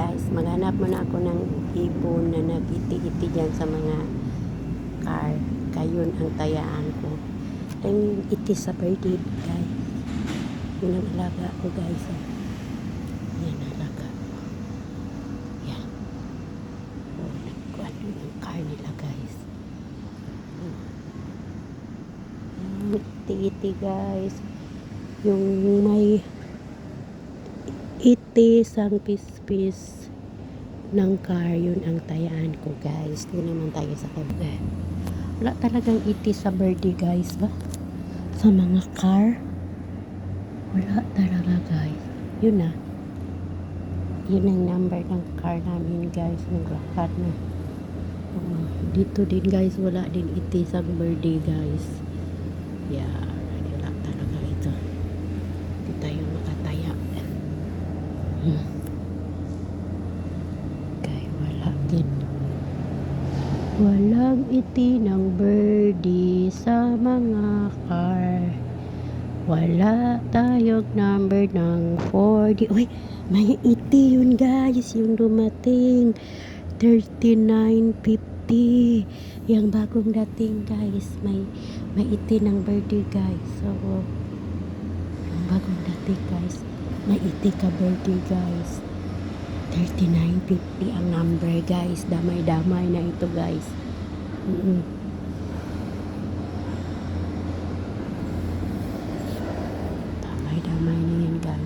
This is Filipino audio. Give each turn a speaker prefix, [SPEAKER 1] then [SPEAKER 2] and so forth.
[SPEAKER 1] guys. Maghanap muna ako ng ibon na nag-iti-iti dyan sa mga car. Kayon ang tayaan ko. Ang iti sa birthday guys. Yun ang alaga ko guys. ah. Yan ang alaga ko. Yan. Oh, nagkuhan yun ang car nila guys. Yan, iti-iti guys. Yung may iti sang pispis ng car yun ang tayaan ko guys. Doon naman tayo sa kabe wala talagang iti sa birthday guys ba? Sa mga car? Wala talaga guys. Yun na. Yun ang number ng car namin guys naglakad na. Oo. dito din guys wala din iti sa birthday guys. Yeah wala talaga ito hindi tayo makataya Hmm. Kay wala din. Walang iti ng birdie sa mga car. Wala tayong number ng 40. Uy, may iti yun guys, yung dumating. 39.50. Yung bagong dating guys, may may iti ng birdie guys. So, bagong dating guys, may iti ka birthday guys. 39.50 ang number guys. Damay-damay na ito guys. Mm